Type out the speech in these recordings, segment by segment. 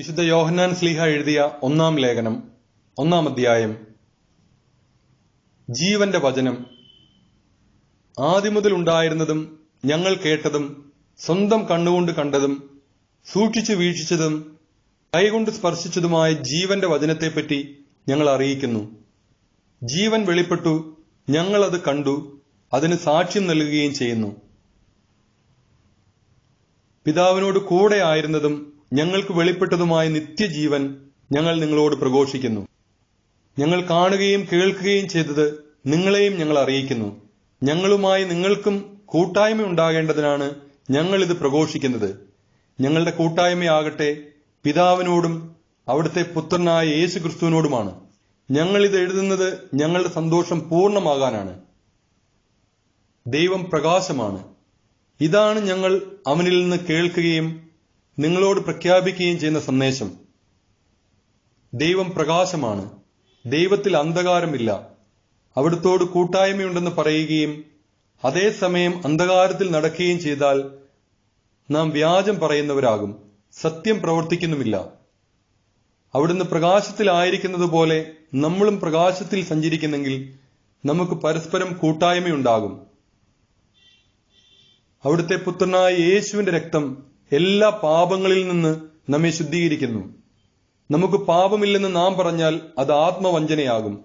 വിശുദ്ധ യോഹന്നാൻ സ്ലീഹ എഴുതിയ ഒന്നാം ലേഖനം ഒന്നാം അധ്യായം ജീവന്റെ വചനം. ആദ്യമുതൽ ഉണ്ടായിരുന്നതും ഞങ്ങൾ കേട്ടതും സ്വന്തം കണ്ണുകൊണ്ട് കണ്ടതും സൂക്ഷിച്ചു വീക്ഷിച്ചതും കൈകൊണ്ട് സ്പർശിച്ചതുമായ ജീവന്റെ വചനത്തെപ്പറ്റി ഞങ്ങൾ അറിയിക്കുന്നു. ജീവൻ വെളിപ്പെട്ടു ഞങ്ങൾ അത് കണ്ടു അതിന് സാക്ഷ്യം നൽകുകയും ചെയ്യുന്നു. പിതാവിനോട് കൂടെ ആയിരുന്നതും ഞങ്ങൾക്ക് വെളിപ്പെട്ടതുമായ നിത്യജീവൻ ഞങ്ങൾ നിങ്ങളോട് പ്രഘോഷിക്കുന്നു. ഞങ്ങൾ കാണുകയും കേൾക്കുകയും ചെയ്തത് നിങ്ങളെയും ഞങ്ങൾ അറിയിക്കുന്നു. ഞങ്ങളുമായി നിങ്ങൾക്കും കൂട്ടായ്മ ഉണ്ടാകേണ്ടതിനാണ് ഞങ്ങൾ ഇത് പ്രഘോഷിക്കുന്നത്. ഞങ്ങളുടെ കൂട്ടായ്മയാകട്ടെ പിതാവിനോടും അവിടുത്തെ പുത്രനായ യേശു ക്രിസ്തുവിനോടുമാണ് ഞങ്ങൾ ഇത് എഴുതുന്നത് ഞങ്ങളുടെ സന്തോഷം പൂർണമാകാനാണ്. ദൈവം പ്രകാശമാണ്. ഇതാണ് ഞങ്ങൾ അവനിൽ നിന്ന് കേൾക്കുകയും നിങ്ങളോട് പ്രഖ്യാപിക്കുകയും ചെയ്യുന്ന സന്ദേശം. ദൈവം പ്രകാശമാണ്. ദൈവത്തിൽ അന്ധകാരമില്ല. അവിടുത്തോട് കൂട്ടായ്മയുണ്ടെന്ന് പറയുകയും അതേസമയം അന്ധകാരത്തിൽ നടക്കുകയും ചെയ്താൽ നാം വ്യാജം പറയുന്നവരാകും. സത്യം പ്രവർത്തിക്കുന്നുമില്ല. അവിടുന്ന് പ്രകാശത്തിലായിരിക്കുന്നത് പോലെ നമ്മളും പ്രകാശത്തിൽ സഞ്ചരിക്കുന്നെങ്കിൽ നമുക്ക് പരസ്പരം കൂട്ടായ്മയുണ്ടാകും. അവിടുത്തെ പുത്രനായ യേശുവിന്റെ രക്തം എല്ലാ പാപങ്ങളിൽ നിന്ന് നമ്മെ ശുദ്ധീകരിക്കുന്നു. നമുക്ക് പാപമില്ലെന്ന് നാം പറഞ്ഞാൽ അത് ആത്മവഞ്ചനയാകും.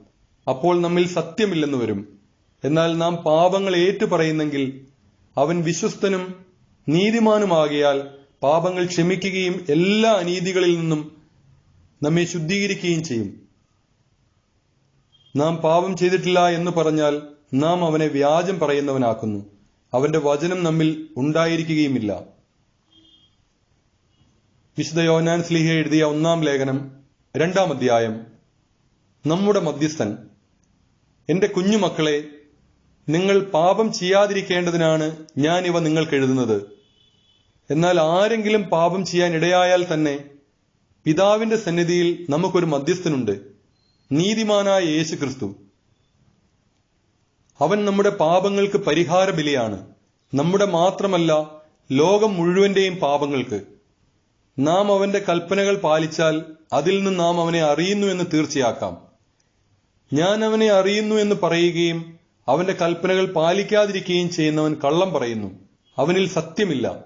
അപ്പോൾ നമ്മിൽ സത്യമില്ലെന്ന് വരും. എന്നാൽ നാം പാപങ്ങൾ ഏറ്റു പറയുന്നെങ്കിൽ അവൻ വിശ്വസ്തനും നീതിമാനുമാകിയാൽ പാപങ്ങൾ ക്ഷമിക്കുകയും എല്ലാ അനീതികളിൽ നിന്നും നമ്മെ ശുദ്ധീകരിക്കുകയും ചെയ്യും. നാം പാപം ചെയ്തിട്ടില്ല എന്ന് പറഞ്ഞാൽ നാം അവനെ വ്യാജം പറയുന്നവനാക്കുന്നു. അവന്റെ വചനം നമ്മിൽ ഉണ്ടായിരിക്കുകയുമില്ല. വിശുദ്ധ യോനാൻ സ്ലീഹ എഴുതിയ ഒന്നാം ലേഖനം രണ്ടാം അധ്യായം. നമ്മുടെ മധ്യസ്ഥൻ എന്റെ കുഞ്ഞുമക്കളെ നിങ്ങൾ പാപം ചെയ്യാതിരിക്കേണ്ടതിനാണ് ഞാൻ ഇവ നിങ്ങൾക്ക് എഴുതുന്നത്. എന്നാൽ ആരെങ്കിലും പാപം ചെയ്യാൻ ഇടയായാൽ തന്നെ പിതാവിന്റെ സന്നിധിയിൽ നമുക്കൊരു മധ്യസ്ഥനുണ്ട് നീതിമാനായ യേശു ക്രിസ്തു അവൻ നമ്മുടെ പാപങ്ങൾക്ക് പരിഹാര ബലിയാണ് നമ്മുടെ മാത്രമല്ല ലോകം മുഴുവന്റെയും പാപങ്ങൾക്ക്. നാം അവന്റെ കൽപ്പനകൾ പാലിച്ചാൽ അതിൽ നിന്ന് നാം അവനെ അറിയുന്നു എന്ന് തീർച്ചയാക്കാം. ഞാൻ അവനെ അറിയുന്നു എന്ന് പറയുകയും അവന്റെ കൽപ്പനകൾ പാലിക്കാതിരിക്കുകയും ചെയ്യുന്നവൻ കള്ളം പറയുന്നു. അവനിൽ സത്യമില്ല.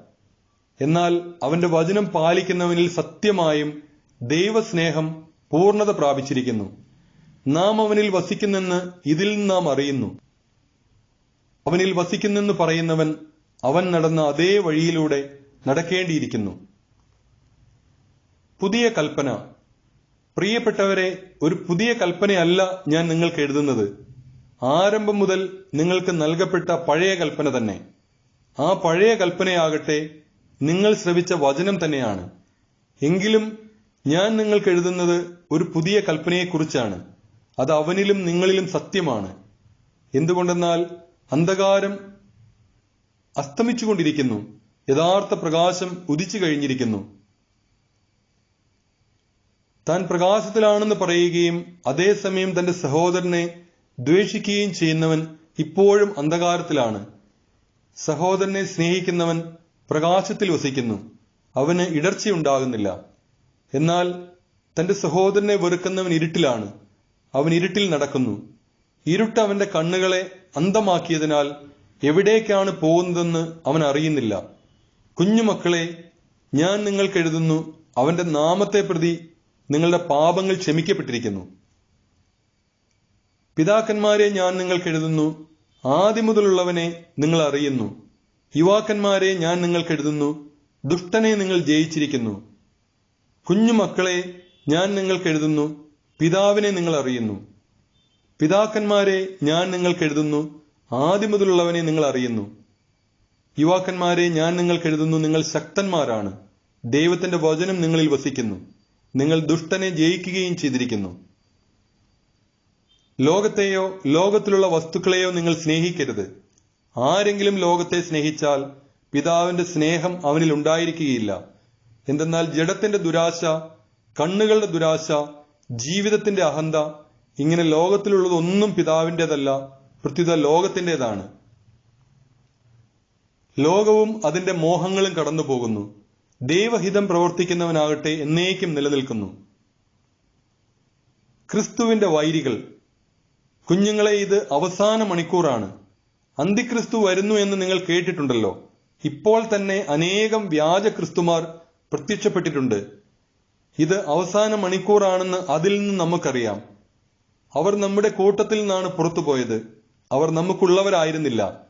എന്നാൽ അവന്റെ വചനം പാലിക്കുന്നവനിൽ സത്യമായും ദൈവസ്നേഹം പൂർണത പ്രാപിച്ചിരിക്കുന്നു. നാം അവനിൽ വസിക്കുന്നെന്ന് ഇതിൽ നിന്ന് നാം അറിയുന്നു. അവനിൽ വസിക്കുന്നെന്ന് പറയുന്നവൻ അവൻ നടന്ന അതേ വഴിയിലൂടെ നടക്കേണ്ടിയിരിക്കുന്നു. പുതിയ കൽപ്പന. പ്രിയപ്പെട്ടവരെ ഒരു പുതിയ കൽപ്പനയല്ല ഞാൻ നിങ്ങൾക്ക് എഴുതുന്നത്. ആരംഭം മുതൽ നിങ്ങൾക്ക് നൽകപ്പെട്ട പഴയ കൽപ്പന തന്നെ. ആ പഴയ കൽപ്പനയാകട്ടെ നിങ്ങൾ ശ്രവിച്ച വചനം തന്നെയാണ്. എങ്കിലും ഞാൻ നിങ്ങൾക്ക് എഴുതുന്നത് ഒരു പുതിയ കൽപ്പനയെക്കുറിച്ചാണ്. അത് അവനിലും നിങ്ങളിലും സത്യമാണ്. എന്തുകൊണ്ടെന്നാൽ അന്ധകാരം അസ്തമിച്ചുകൊണ്ടിരിക്കുന്നു. യഥാർത്ഥ പ്രകാശം ഉദിച്ചു കഴിഞ്ഞിരിക്കുന്നു. താൻ പ്രകാശത്തിലാണെന്ന് പറയുകയും അതേസമയം തന്റെ സഹോദരനെ ദ്വേഷിക്കുകയും ചെയ്യുന്നവൻ ഇപ്പോഴും അന്ധകാരത്തിലാണ്. സഹോദരനെ സ്നേഹിക്കുന്നവൻ പ്രകാശത്തിൽ വസിക്കുന്നു. അവന് ഇടർച്ചയുണ്ടാകുന്നില്ല. എന്നാൽ തന്റെ സഹോദരനെ വെറുക്കുന്നവൻ ഇരുട്ടിലാണ്. അവൻ ഇരുട്ടിൽ നടക്കുന്നു. ഇരുട്ട് അവന്റെ കണ്ണുകളെ അന്ധമാക്കിയതിനാൽ എവിടേക്കാണ് പോകുന്നതെന്ന് അവൻ അറിയുന്നില്ല. കുഞ്ഞുമക്കളെ ഞാൻ നിങ്ങൾക്ക് എഴുതുന്നു അവന്റെ നാമത്തെ പ്രതി നിങ്ങളുടെ പാപങ്ങൾ ക്ഷമിക്കപ്പെട്ടിരിക്കുന്നു. പിതാക്കന്മാരെ ഞാൻ നിങ്ങൾക്ക് എഴുതുന്നു. ആദ്യം മുതലുള്ളവനെ നിങ്ങൾ അറിയുന്നു. യുവാക്കന്മാരെ ഞാൻ നിങ്ങൾക്ക് എഴുതുന്നു. ദുഷ്ടനെ നിങ്ങൾ ജയിച്ചിരിക്കുന്നു. കുഞ്ഞുമക്കളെ ഞാൻ നിങ്ങൾക്ക് എഴുതുന്നു. പിതാവിനെ നിങ്ങൾ അറിയുന്നു. പിതാക്കന്മാരെ ഞാൻ നിങ്ങൾക്ക് എഴുതുന്നു. ആദ്യം മുതലുള്ളവനെ നിങ്ങൾ അറിയുന്നു. യുവാക്കന്മാരെ ഞാൻ നിങ്ങൾക്ക് എഴുതുന്നു. നിങ്ങൾ ശക്തന്മാരാണ്. ദൈവത്തിന്റെ വചനം നിങ്ങളിൽ വസിക്കുന്നു. നിങ്ങൾ ദുഷ്ടനെ ജയിക്കുകയും ചെയ്തിരിക്കുന്നു. ലോകത്തെയോ ലോകത്തിലുള്ള വസ്തുക്കളെയോ നിങ്ങൾ സ്നേഹിക്കരുത്. ആരെങ്കിലും ലോകത്തെ സ്നേഹിച്ചാൽ പിതാവിന്റെ സ്നേഹം അവനിൽ ഉണ്ടായിരിക്കുകയില്ല. എന്തെന്നാൽ ജഡത്തിന്റെ ദുരാശ കണ്ണുകളുടെ ദുരാശ ജീവിതത്തിന്റെ അഹന്ത ഇങ്ങനെ ലോകത്തിലുള്ളതൊന്നും പിതാവിന്റെതല്ല പ്രത്യുത ലോകത്തിന്റെതാണ് ലോകവും അതിന്റെ മോഹങ്ങളും കടന്നു പോകുന്നു ദൈവഹിതം പ്രവർത്തിക്കുന്നവനാകട്ടെ എന്നേക്കും നിലനിൽക്കുന്നു. ക്രിസ്തുവിന്റെ വൈരികൾ കുഞ്ഞുങ്ങളെ ഇത് അവസാന മണിക്കൂറാണ്. അന്തിക്രിസ്തു വരുന്നു എന്ന് നിങ്ങൾ കേട്ടിട്ടുണ്ടല്ലോ. ഇപ്പോൾ തന്നെ അനേകം വ്യാജ ക്രിസ്തുമാർ പ്രത്യക്ഷപ്പെട്ടിട്ടുണ്ട്. ഇത് അവസാന മണിക്കൂറാണെന്ന് അതിൽ നിന്ന് നമുക്കറിയാം. അവർ നമ്മുടെ കൂട്ടത്തിൽ നിന്നാണ് പുറത്തു പോയത്. അവർ നമുക്കുള്ളവരായിരുന്നില്ല.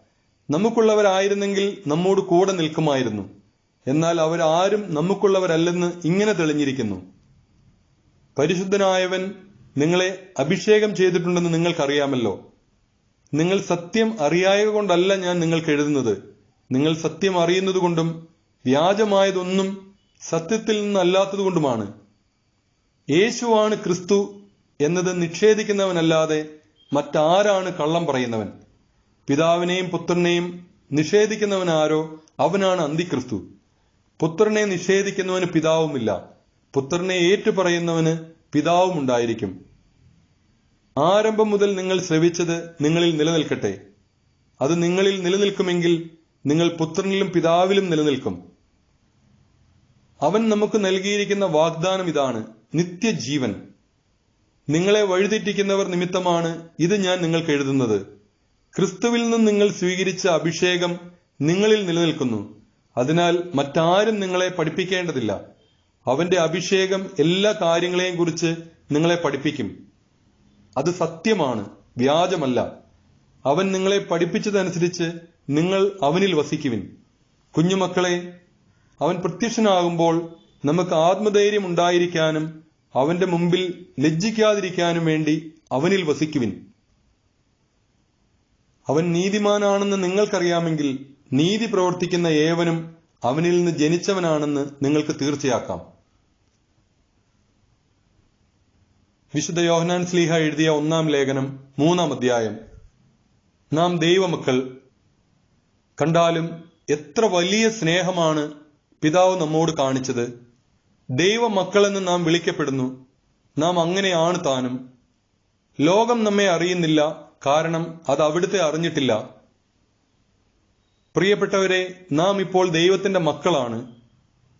നമുക്കുള്ളവരായിരുന്നെങ്കിൽ നമ്മോട് കൂടെ നിൽക്കുമായിരുന്നു. എന്നാൽ അവരാരും നമുക്കുള്ളവരല്ലെന്ന് ഇങ്ങനെ തെളിഞ്ഞിരിക്കുന്നു. പരിശുദ്ധനായവൻ നിങ്ങളെ അഭിഷേകം ചെയ്തിട്ടുണ്ടെന്ന് നിങ്ങൾക്കറിയാമല്ലോ. നിങ്ങൾ സത്യം അറിയായ കൊണ്ടല്ല ഞാൻ നിങ്ങൾക്ക് എഴുതുന്നത്. നിങ്ങൾ സത്യം അറിയുന്നതുകൊണ്ടും വ്യാജമായതൊന്നും സത്യത്തിൽ നിന്നല്ലാത്തതുകൊണ്ടുമാണ്. യേശുവാണ് ക്രിസ്തു എന്നത് നിഷേധിക്കുന്നവനല്ലാതെ മറ്റാരാണ് കള്ളം പറയുന്നവൻ? പിതാവിനെയും പുത്രനെയും നിഷേധിക്കുന്നവനാരോ? അവനാണ് അന്തിക്രിസ്തു. പുത്രനെ നിഷേധിക്കുന്നവന് പിതാവുമില്ല. പുത്രനെ ഏറ്റുപറയുന്നവന് പിതാവും ഉണ്ടായിരിക്കും ആരംഭം മുതൽ നിങ്ങൾ ശ്രവിച്ചത് നിങ്ങളിൽ നിലനിൽക്കട്ടെ. അത് നിങ്ങളിൽ നിലനിൽക്കുമെങ്കിൽ നിങ്ങൾ പുത്രനിലും പിതാവിലും നിലനിൽക്കും. അവൻ നമുക്ക് നൽകിയിരിക്കുന്ന വാഗ്ദാനം ഇതാണ് നിത്യജീവൻ. നിങ്ങളെ വഴിതെറ്റിക്കുന്നവർ നിമിത്തമാണ് ഇത് ഞാൻ നിങ്ങൾക്ക് എഴുതുന്നത്. ക്രിസ്തുവിൽ നിന്ന് നിങ്ങൾ സ്വീകരിച്ച അഭിഷേകം നിങ്ങളിൽ നിലനിൽക്കുന്നു. അതിനാൽ മറ്റാരും നിങ്ങളെ പഠിപ്പിക്കേണ്ടതില്ല. അവന്റെ അഭിഷേകം എല്ലാ കാര്യങ്ങളെയും കുറിച്ച് നിങ്ങളെ പഠിപ്പിക്കും. അത് സത്യമാണ് വ്യാജമല്ല. അവൻ നിങ്ങളെ പഠിപ്പിച്ചതനുസരിച്ച് നിങ്ങൾ അവനിൽ വസിക്കുവിൻ. കുഞ്ഞുമക്കളെ അവൻ പ്രത്യക്ഷനാകുമ്പോൾ നമുക്ക് ആത്മധൈര്യം ഉണ്ടായിരിക്കാനും അവന്റെ മുമ്പിൽ ലജ്ജിക്കാതിരിക്കാനും വേണ്ടി അവനിൽ വസിക്കുവിൻ. അവൻ നീതിമാനാണെന്ന് നിങ്ങൾക്കറിയാമെങ്കിൽ നീതി പ്രവർത്തിക്കുന്ന ഏവനും അവനിൽ നിന്ന് ജനിച്ചവനാണെന്ന് നിങ്ങൾക്ക് തീർച്ചയാക്കാം. വിശുദ്ധ യോഹനാൻ സ്ലീഹ എഴുതിയ ഒന്നാം ലേഖനം മൂന്നാം അധ്യായം. നാം ദൈവമക്കൾ കണ്ടാലും എത്ര വലിയ സ്നേഹമാണ് പിതാവ് നമ്മോട് കാണിച്ചത്. ദൈവമക്കളെന്ന് നാം വിളിക്കപ്പെടുന്നു. നാം അങ്ങനെയാണ് താനും. ലോകം നമ്മെ അറിയുന്നില്ല കാരണം അത് അവിടുത്തെ അറിഞ്ഞിട്ടില്ല. പ്രിയപ്പെട്ടവരെ നാം ഇപ്പോൾ ദൈവത്തിന്റെ മക്കളാണ്.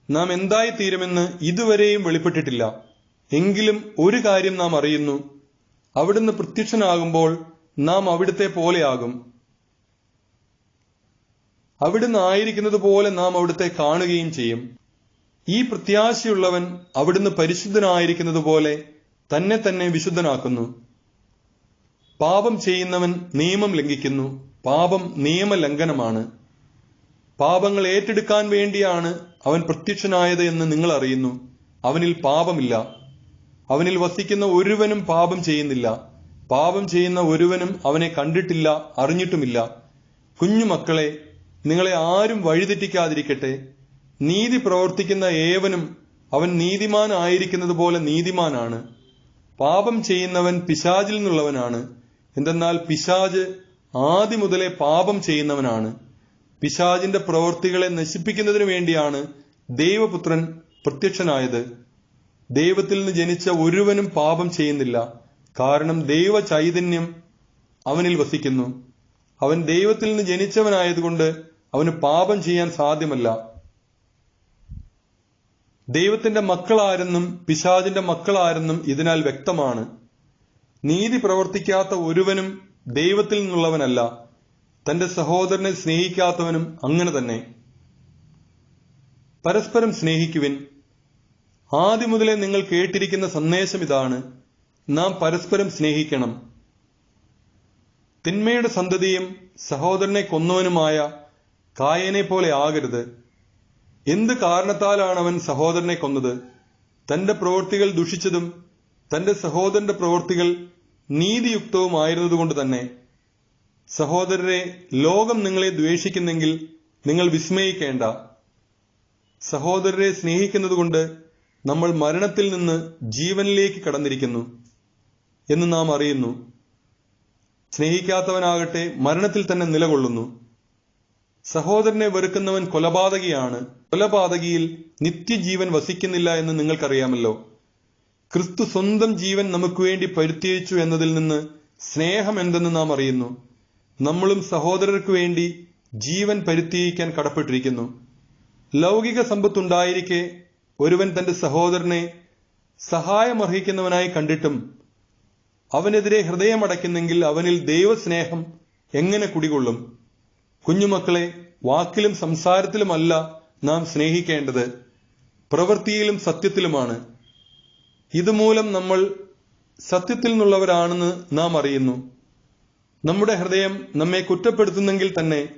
നാം എന്തായി തീരുമെന്ന് ഇതുവരെയും വെളിപ്പെട്ടിട്ടില്ല. എങ്കിലും ഒരു കാര്യം നാം അറിയുന്നു. അവിടുന്ന് പ്രത്യക്ഷനാകുമ്പോൾ നാം അവിടുത്തെ പോലെയാകും അവിടുന്ന് ആയിരിക്കുന്നത് പോലെ നാം അവിടുത്തെ കാണുകയും ചെയ്യും. ഈ പ്രത്യാശയുള്ളവൻ അവിടുന്ന് പരിശുദ്ധനായിരിക്കുന്നത് പോലെ തന്നെ തന്നെ വിശുദ്ധനാക്കുന്നു. പാപം ചെയ്യുന്നവൻ നിയമം ലംഘിക്കുന്നു. പാപം നിയമലംഘനമാണ്. പാപങ്ങൾ ഏറ്റെടുക്കാൻ വേണ്ടിയാണ് അവൻ പ്രത്യക്ഷനായത് എന്ന് നിങ്ങൾ അറിയുന്നു. അവനിൽ പാപമില്ല. അവനിൽ വസിക്കുന്ന ഒരുവനും പാപം ചെയ്യുന്നില്ല. പാപം ചെയ്യുന്ന ഒരുവനും അവനെ കണ്ടിട്ടില്ല അറിഞ്ഞിട്ടുമില്ല. കുഞ്ഞുമക്കളെ നിങ്ങളെ ആരും വഴിതെറ്റിക്കാതിരിക്കട്ടെ. നീതി പ്രവർത്തിക്കുന്ന ഏവനും അവൻ നീതിമാൻ ആയിരിക്കുന്നത് പോലെ നീതിമാനാണ്. പാപം ചെയ്യുന്നവൻ പിശാചിൽ നിന്നുള്ളവനാണ്. എന്തെന്നാൽ പിശാജ് ആദ്യം മുതലേ പാപം ചെയ്യുന്നവനാണ്. പിശാജിന്റെ പ്രവൃത്തികളെ നശിപ്പിക്കുന്നതിനു വേണ്ടിയാണ് ദൈവപുത്രൻ പ്രത്യക്ഷനായത്. ദൈവത്തിൽ നിന്ന് ജനിച്ച ഒരുവനും പാപം ചെയ്യുന്നില്ല. കാരണം ദൈവ ചൈതന്യം അവനിൽ വസിക്കുന്നു. അവൻ ദൈവത്തിൽ നിന്ന് ജനിച്ചവനായതുകൊണ്ട് അവന് പാപം ചെയ്യാൻ സാധ്യമല്ല. ദൈവത്തിന്റെ മക്കളാരെന്നും പിശാജിന്റെ മക്കളാരെന്നും ഇതിനാൽ വ്യക്തമാണ്. നീതി പ്രവർത്തിക്കാത്ത ഒരുവനും ദൈവത്തിൽ നിന്നുള്ളവനല്ല. തന്റെ സഹോദരനെ സ്നേഹിക്കാത്തവനും അങ്ങനെ തന്നെ. പരസ്പരം സ്നേഹിക്കുവിൻ. ആദ്യം മുതലേ നിങ്ങൾ കേട്ടിരിക്കുന്ന സന്ദേശം ഇതാണ്. നാം പരസ്പരം സ്നേഹിക്കണം. തിന്മയുടെ സന്തതിയും സഹോദരനെ കൊന്നവനുമായ കായനെ പോലെ ആകരുത്. എന്ത് കാരണത്താലാണ് അവൻ സഹോദരനെ കൊന്നത്? തന്റെ പ്രവൃത്തികൾ ദുഷിച്ചതും തന്റെ സഹോദരന്റെ പ്രവൃത്തികൾ നീതിയുക്തവുമായിരുന്നതുകൊണ്ട് തന്നെ. സഹോദരരെ ലോകം നിങ്ങളെ ദ്വേഷിക്കുന്നെങ്കിൽ നിങ്ങൾ വിസ്മയിക്കേണ്ട. സഹോദരരെ സ്നേഹിക്കുന്നതുകൊണ്ട് നമ്മൾ മരണത്തിൽ നിന്ന് ജീവനിലേക്ക് കടന്നിരിക്കുന്നു എന്ന് നാം അറിയുന്നു. സ്നേഹിക്കാത്തവനാകട്ടെ മരണത്തിൽ തന്നെ നിലകൊള്ളുന്നു. സഹോദരനെ വെറുക്കുന്നവൻ കൊലപാതകിയാണ്. കൊലപാതകിയിൽ നിത്യജീവൻ വസിക്കുന്നില്ല എന്ന് നിങ്ങൾക്കറിയാമല്ലോ. ക്രിസ്തു സ്വന്തം ജീവൻ നമുക്ക് വേണ്ടി പരിത്യജിച്ചു എന്നതിൽ നിന്ന് സ്നേഹം എന്തെന്ന് നാം അറിയുന്നു. നമ്മളും സഹോദരർക്ക് വേണ്ടി ജീവൻ പരിത്യജിക്കാൻ കടപ്പെട്ടിരിക്കുന്നു. ലൗകിക സമ്പത്തുണ്ടായിരിക്കെ ഒരുവൻ തന്റെ സഹോദരനെ സഹായമർഹിക്കുന്നവനായി കണ്ടിട്ടും അവനെതിരെ ഹൃദയമടയ്ക്കുന്നെങ്കിൽ അവനിൽ ദൈവസ്നേഹം എങ്ങനെ കുടികൊള്ളും? കുഞ്ഞുമക്കളെ വാക്കിലും സംസാരത്തിലുമല്ല നാം സ്നേഹിക്കേണ്ടത്. പ്രവൃത്തിയിലും സത്യത്തിലുമാണ്. ഇതുമൂലം നമ്മൾ സത്യത്തിൽ നിന്നുള്ളവരാണെന്ന് നാം അറിയുന്നു. നമ്മുടെ ഹൃദയം നമ്മെ കുറ്റപ്പെടുത്തുന്നെങ്കിൽ തന്നെ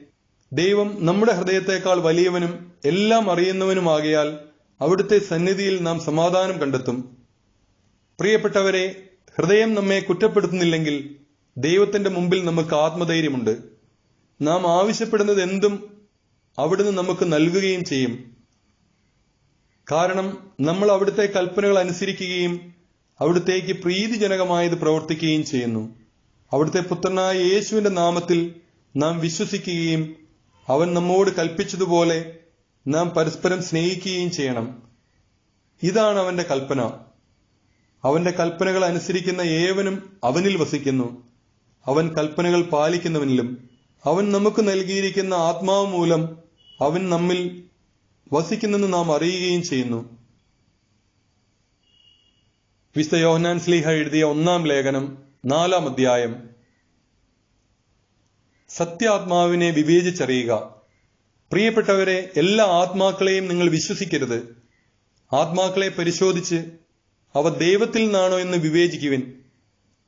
ദൈവം നമ്മുടെ ഹൃദയത്തെക്കാൾ വലിയവനും എല്ലാം അറിയുന്നവനുമാകയാൽ അവിടുത്തെ സന്നിധിയിൽ നാം സമാധാനം കണ്ടെത്തും. പ്രിയപ്പെട്ടവരെ ഹൃദയം നമ്മെ കുറ്റപ്പെടുത്തുന്നില്ലെങ്കിൽ ദൈവത്തിന്റെ മുമ്പിൽ നമുക്ക് ആത്മധൈര്യമുണ്ട്. നാം ആവശ്യപ്പെടുന്നത് എന്തും അവിടുന്ന് നമുക്ക് നൽകുകയും ചെയ്യും. കാരണം നമ്മൾ അവിടുത്തെ കൽപ്പനകൾ അനുസരിക്കുകയും അവിടുത്തേക്ക് പ്രീതിജനകമായത് പ്രവർത്തിക്കുകയും ചെയ്യുന്നു. അവിടുത്തെ പുത്രനായ യേശുവിന്റെ നാമത്തിൽ നാം വിശ്വസിക്കുകയും അവൻ നമ്മോട് കൽപ്പിച്ചതുപോലെ നാം പരസ്പരം സ്നേഹിക്കുകയും ചെയ്യണം. ഇതാണ് അവന്റെ കൽപ്പന. അവന്റെ കൽപ്പനകൾ അനുസരിക്കുന്ന ഏവനും അവനിൽ വസിക്കുന്നു. അവൻ കൽപ്പനകൾ പാലിക്കുന്നവനിലും അവൻ നമുക്ക് നൽകിയിരിക്കുന്ന ആത്മാവ് മൂലം അവൻ നമ്മിൽ വസിക്കുന്നെന്ന് നാം അറിയുകയും ചെയ്യുന്നു. വിശുദ്ധ യോഹനാൻ സ്ലീഹ എഴുതിയ ഒന്നാം ലേഖനം നാലാം അധ്യായം സത്യാത്മാവിനെ വിവേചിച്ചറിയുക. പ്രിയപ്പെട്ടവരെ എല്ലാ ആത്മാക്കളെയും നിങ്ങൾ വിശ്വസിക്കരുത്. ആത്മാക്കളെ പരിശോധിച്ച് അവ ദൈവത്തിൽ നിന്നാണോ എന്ന് വിവേചിക്കുവിൻ.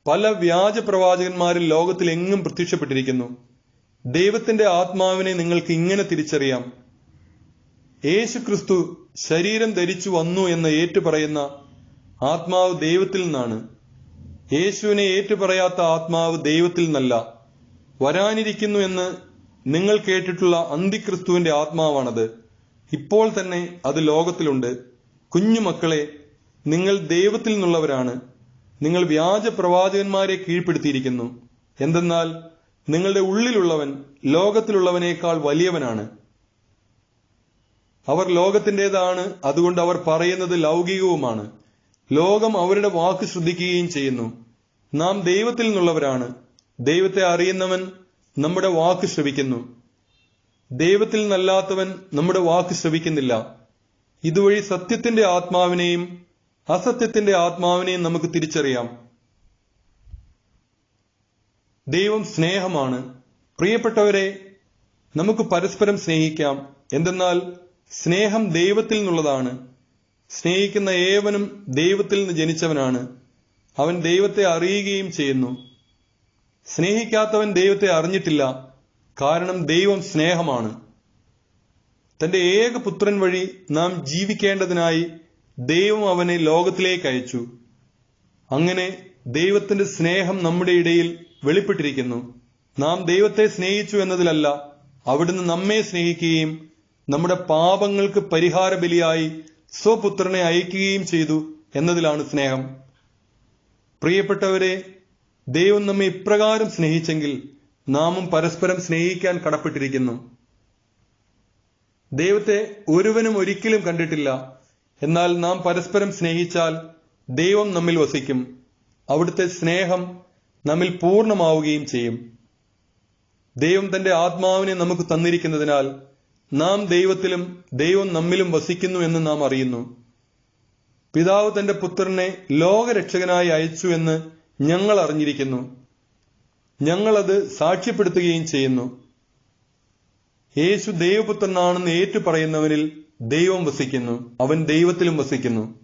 പല വ്യാജ പ്രവാചകന്മാരിൽ ലോകത്തിൽ എങ്ങും പ്രത്യക്ഷപ്പെട്ടിരിക്കുന്നു. ദൈവത്തിന്റെ ആത്മാവിനെ നിങ്ങൾക്ക് ഇങ്ങനെ തിരിച്ചറിയാം. യേശു ക്രിസ്തു ശരീരം ധരിച്ചു വന്നു എന്ന് ഏറ്റുപറയുന്ന ആത്മാവ് ദൈവത്തിൽ നിന്നാണ്. യേശുവിനെ ഏറ്റുപറയാത്ത ആത്മാവ് ദൈവത്തിൽ നിന്നല്ല വരാനിരിക്കുന്നു എന്ന് നിങ്ങൾ കേട്ടിട്ടുള്ള അന്തിക്രിസ്തുവിന്റെ ആത്മാവാണത്. ഇപ്പോൾ തന്നെ അത് ലോകത്തിലുണ്ട്. കുഞ്ഞുമക്കളെ നിങ്ങൾ ദൈവത്തിൽ നിന്നുള്ളവരാണ്. നിങ്ങൾ വ്യാജ പ്രവാചകന്മാരെ കീഴ്പ്പെടുത്തിയിരിക്കുന്നു. എന്തെന്നാൽ നിങ്ങളുടെ ഉള്ളിലുള്ളവൻ ലോകത്തിലുള്ളവനേക്കാൾ വലിയവനാണ്. അവർ ലോകത്തിന്റെതാണ് അതുകൊണ്ട് അവർ പറയുന്നത് ലൗകികവുമാണ്. ലോകം അവരുടെ വാക്ക് ശ്രദ്ധിക്കുകയും ചെയ്യുന്നു. നാം ദൈവത്തിൽ നിന്നുള്ളവരാണ്. ദൈവത്തെ അറിയുന്നവൻ നമ്മുടെ വാക്ക് ശ്രവിക്കുന്നു. ദൈവത്തിൽ നിന്നല്ലാത്തവൻ നമ്മുടെ വാക്ക് ശ്രവിക്കുന്നില്ല. ഇതുവഴി സത്യത്തിന്റെ ആത്മാവിനെയും അസത്യത്തിന്റെ ആത്മാവിനെയും നമുക്ക് തിരിച്ചറിയാം. ദൈവം സ്നേഹമാണ്. പ്രിയപ്പെട്ടവരെ നമുക്ക് പരസ്പരം സ്നേഹിക്കാം. എന്തെന്നാൽ സ്നേഹം ദൈവത്തിൽ നിന്നുള്ളതാണ്. സ്നേഹിക്കുന്ന ഏവനും ദൈവത്തിൽ നിന്ന് ജനിച്ചവനാണ്. അവൻ ദൈവത്തെ അറിയുകയും ചെയ്യുന്നു. സ്നേഹിക്കാത്തവൻ ദൈവത്തെ അറിഞ്ഞിട്ടില്ല. കാരണം ദൈവം സ്നേഹമാണ്. തന്റെ ഏക പുത്രൻ വഴി നാം ജീവിക്കേണ്ടതിനായി ദൈവം അവനെ ലോകത്തിലേക്ക് അയച്ചു. അങ്ങനെ ദൈവത്തിന്റെ സ്നേഹം നമ്മുടെ ഇടയിൽ വെളിപ്പെട്ടിരിക്കുന്നു. നാം ദൈവത്തെ സ്നേഹിച്ചു എന്നതിലല്ല അവിടുന്ന് നമ്മെ സ്നേഹിക്കുകയും നമ്മുടെ പാപങ്ങൾക്ക് പരിഹാര ബലിയായി സ്വപുത്രനെ അയക്കുകയും ചെയ്തു എന്നതിലാണ് സ്നേഹം. പ്രിയപ്പെട്ടവരെ ദൈവം നമ്മെ ഇപ്രകാരം സ്നേഹിച്ചെങ്കിൽ നാമും പരസ്പരം സ്നേഹിക്കാൻ കടപ്പെട്ടിരിക്കുന്നു. ദൈവത്തെ ഒരുവനും ഒരിക്കലും കണ്ടിട്ടില്ല. എന്നാൽ നാം പരസ്പരം സ്നേഹിച്ചാൽ ദൈവം നമ്മിൽ വസിക്കും. അവിടുത്തെ സ്നേഹം നമ്മിൽ പൂർണമാവുകയും ചെയ്യും. ദൈവം തന്റെ ആത്മാവിനെ നമുക്ക് തന്നിരിക്കുന്നതിനാൽ നാം ദൈവത്തിലും ദൈവം നമ്മിലും വസിക്കുന്നു എന്ന് നാം അറിയുന്നു. പിതാവ് തന്റെ പുത്രനെ ലോകരക്ഷകനായി അയച്ചു എന്ന് ഞങ്ങൾ അറിഞ്ഞിരിക്കുന്നു. ഞങ്ങളത് സാക്ഷ്യപ്പെടുത്തുകയും ചെയ്യുന്നു. യേശു ദൈവപുത്രനാണെന്ന് ഏറ്റുപറയുന്നവനിൽ ദൈവം വസിക്കുന്നു. അവൻ ദൈവത്തിലും വസിക്കുന്നു.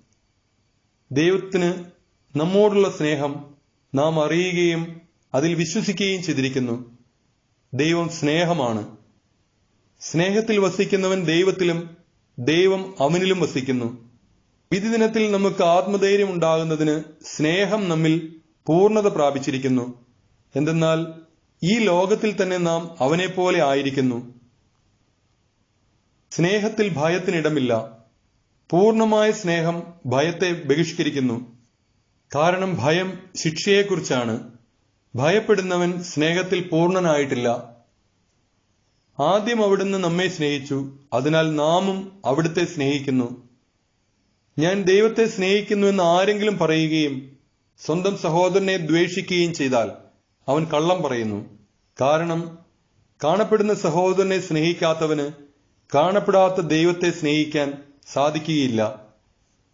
ദൈവത്തിന് നമ്മോടുള്ള സ്നേഹം നാം അറിയുകയും അതിൽ വിശ്വസിക്കുകയും ചെയ്തിരിക്കുന്നു. ദൈവം സ്നേഹമാണ്. സ്നേഹത്തിൽ വസിക്കുന്നവൻ ദൈവത്തിലും ദൈവം അവനിലും വസിക്കുന്നു. വിധിദിനത്തിൽ നമുക്ക് ആത്മധൈര്യം ഉണ്ടാകുന്നതിന് സ്നേഹം നമ്മിൽ പൂർണത പ്രാപിച്ചിരിക്കുന്നു. എന്തെന്നാൽ ഈ ലോകത്തിൽ തന്നെ നാം അവനെപ്പോലെ ആയിരിക്കുന്നു. സ്നേഹത്തിൽ ഭയത്തിനിടമില്ല. പൂർണമായ സ്നേഹം ഭയത്തെ ബഹിഷ്കരിക്കുന്നു. കാരണം ഭയം ശിക്ഷയെക്കുറിച്ചാണ്. ഭയപ്പെടുന്നവൻ സ്നേഹത്തിൽ പൂർണനായിട്ടില്ല. ആദ്യം അവിടുന്ന് നമ്മെ സ്നേഹിച്ചു. അതിനാൽ നാമും അവിടുത്തെ സ്നേഹിക്കുന്നു. ഞാൻ ദൈവത്തെ സ്നേഹിക്കുന്നു എന്ന് ആരെങ്കിലും പറയുകയും സ്വന്തം സഹോദരനെ ദ്വേഷിക്കുകയും ചെയ്താൽ അവൻ കള്ളം പറയുന്നു. കാരണം കാണപ്പെടുന്ന സഹോദരനെ സ്നേഹിക്കാത്തവന് കാണപ്പെടാത്ത ദൈവത്തെ സ്നേഹിക്കാൻ സാധിക്കുകയില്ല.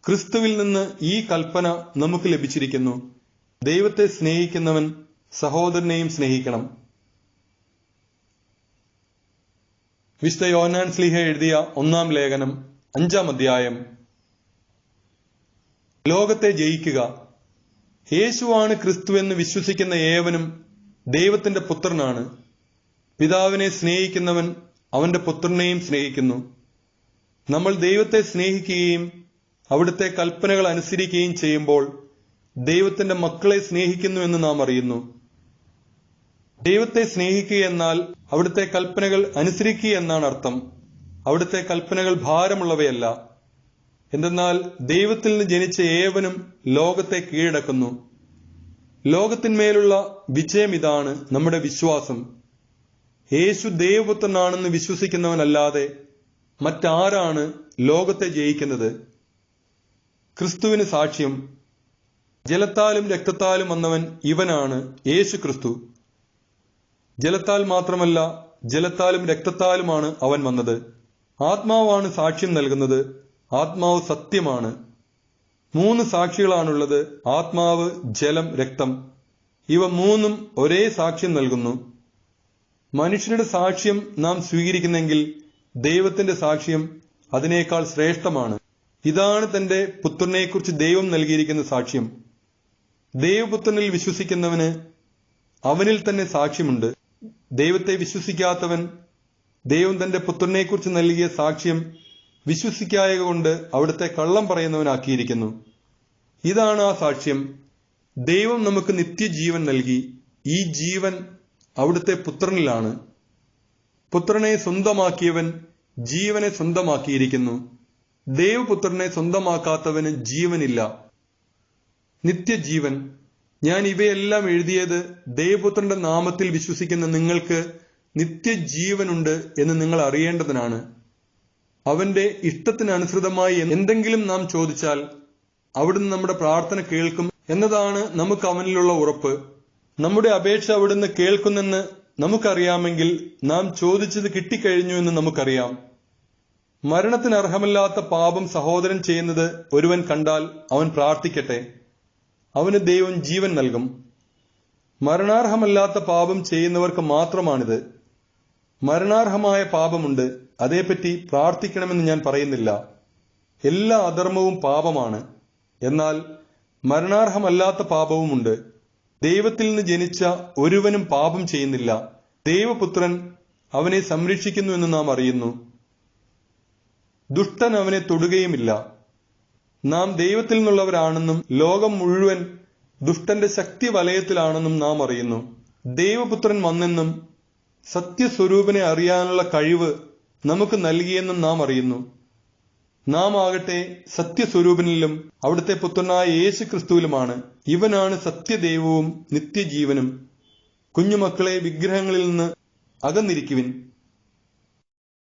ക്രിസ്തുവിൽ നിന്ന് ഈ കൽപ്പന നമുക്ക് ലഭിച്ചിരിക്കുന്നു. ദൈവത്തെ സ്നേഹിക്കുന്നവൻ സഹോദരനെയും സ്നേഹിക്കണം. വിശുദ്ധ യോനാൻ സ്ലിഹ എഴുതിയ ഒന്നാം ലേഖനം അഞ്ചാം അധ്യായം. ലോകത്തെ ജയിക്കുക. യേശുവാണ് ക്രിസ്തുവെന്ന് വിശ്വസിക്കുന്ന ഏവനും ദൈവത്തിന്റെ പുത്രനാണ്. പിതാവിനെ സ്നേഹിക്കുന്നവൻ അവന്റെ പുത്രനെയും സ്നേഹിക്കുന്നു. നമ്മൾ ദൈവത്തെ സ്നേഹിക്കുകയും അവിടുത്തെ കൽപ്പനകൾ അനുസരിക്കുകയും ചെയ്യുമ്പോൾ ദൈവത്തിന്റെ മക്കളെ സ്നേഹിക്കുന്നു എന്ന് നാം അറിയുന്നു. ദൈവത്തെ സ്നേഹിക്കുക എന്നാൽ അവിടുത്തെ കൽപ്പനകൾ അനുസരിക്കുക എന്നാണ് അർത്ഥം. അവിടുത്തെ കൽപ്പനകൾ ഭാരമുള്ളവയല്ല. എന്തെന്നാൽ ദൈവത്തിൽ നിന്ന് ജനിച്ച ഏവനും ലോകത്തെ കീഴടക്കുന്നു. ലോകത്തിന്മേലുള്ള വിജയം ഇതാണ് നമ്മുടെ വിശ്വാസം. യേശു ദൈവപുത്രനാണെന്ന് വിശ്വസിക്കുന്നവനല്ലാതെ മറ്റാരാണ് ലോകത്തെ ജയിക്കുന്നത്? ക്രിസ്തുവിന് സാക്ഷ്യം. ജലത്താലും രക്തത്താലും വന്നവൻ ഇവനാണ് യേശു ക്രിസ്തു ജലത്താൽ മാത്രമല്ല ജലത്താലും രക്തത്താലുമാണ് അവൻ വന്നത്. ആത്മാവാണ് സാക്ഷ്യം നൽകുന്നത്. ആത്മാവ് സത്യമാണ്. മൂന്ന് സാക്ഷികളാണുള്ളത്. ആത്മാവ് ജലം രക്തം. ഇവ മൂന്നും ഒരേ സാക്ഷ്യം നൽകുന്നു. മനുഷ്യരുടെ സാക്ഷ്യം നാം സ്വീകരിക്കുന്നെങ്കിൽ ദൈവത്തിന്റെ സാക്ഷ്യം അതിനേക്കാൾ ശ്രേഷ്ഠമാണ്. ഇതാണ് തന്റെ പുത്രനെക്കുറിച്ച് ദൈവം നൽകിയിരിക്കുന്ന സാക്ഷ്യം. ദൈവപുത്രനിൽ വിശ്വസിക്കുന്നവന് അവനിൽ തന്നെ സാക്ഷ്യമുണ്ട്. ദൈവത്തെ വിശ്വസിക്കാത്തവൻ ദൈവം തന്റെ പുത്രനെക്കുറിച്ച് നൽകിയ സാക്ഷ്യം വിശ്വസിക്കായ കൊണ്ട് അവിടുത്തെ കള്ളം പറയുന്നവനാക്കിയിരിക്കുന്നു. ഇതാണ് ആ സാക്ഷ്യം. ദൈവം നമുക്ക് നിത്യജീവൻ നൽകി ഈ ജീവൻ അവിടുത്തെ പുത്രനിലാണ്. പുത്രനെ സ്വന്തമാക്കിയവൻ ജീവനെ സ്വന്തമാക്കിയിരിക്കുന്നു. ദൈവപുത്രനെ സ്വന്തമാക്കാത്തവന് ജീവനില്ല. നിത്യജീവൻ ഞാൻ ഇവയെല്ലാം എഴുതിയത് ദൈവപുത്രന്റെ നാമത്തിൽ വിശ്വസിക്കുന്ന നിങ്ങൾക്ക് നിത്യജീവനുണ്ട് എന്ന് നിങ്ങൾ അറിയേണ്ടതിനാണ്. അവന്റെ ഇഷ്ടത്തിനനുസൃതമായി എന്തെങ്കിലും നാം ചോദിച്ചാൽ അവിടുന്ന് നമ്മുടെ പ്രാർത്ഥന കേൾക്കും എന്നതാണ് നമുക്ക് അവനിലുള്ള ഉറപ്പ്. നമ്മുടെ അപേക്ഷ അവിടുന്ന് കേൾക്കുന്നെന്ന് നമുക്കറിയാമെങ്കിൽ നാം ചോദിച്ചത് കിട്ടിക്കഴിഞ്ഞു എന്ന് നമുക്കറിയാം. മരണത്തിന് അർഹമല്ലാത്ത പാപം സഹോദരൻ ചെയ്യുന്നത് ഒരുവൻ കണ്ടാൽ അവൻ പ്രാർത്ഥിക്കട്ടെ. അവന് ദൈവം ജീവൻ നൽകും. മരണാർഹമല്ലാത്ത പാപം ചെയ്യുന്നവർക്ക് മാത്രമാണിത്. മരണാർഹമായ പാപമുണ്ട്. അതേപ്പറ്റി പ്രാർത്ഥിക്കണമെന്ന് ഞാൻ പറയുന്നില്ല. എല്ലാ അധർമ്മവും പാപമാണ്. എന്നാൽ മരണാർഹമല്ലാത്ത പാപവുമുണ്ട്. ദൈവത്തിൽ നിന്ന് ജനിച്ച ഒരുവനും പാപം ചെയ്യുന്നില്ല. ദൈവപുത്രൻ അവനെ സംരക്ഷിക്കുന്നു എന്ന് നാം അറിയുന്നു. ദുഷ്ടൻ അവനെ തൊടുകയുമില്ല. നാം ദൈവത്തിൽ നിന്നുള്ളവരാണെന്നും ലോകം മുഴുവൻ ദുഷ്ടന്റെ ശക്തി വലയത്തിലാണെന്നും നാം അറിയുന്നു. ദൈവപുത്രൻ വന്നെന്നും സത്യസ്വരൂപനെ അറിയാനുള്ള കഴിവ് നമുക്ക് നൽകിയെന്നും നാം അറിയുന്നു. നാം ആകട്ടെ സത്യസ്വരൂപനിലും അവിടുത്തെ പുത്രനായ യേശു ക്രിസ്തുവിലുമാണ് ഇവനാണ് സത്യദൈവവും നിത്യജീവനും. കുഞ്ഞുമക്കളെ വിഗ്രഹങ്ങളിൽ നിന്ന് അകന്നിരിക്കുവിൻ.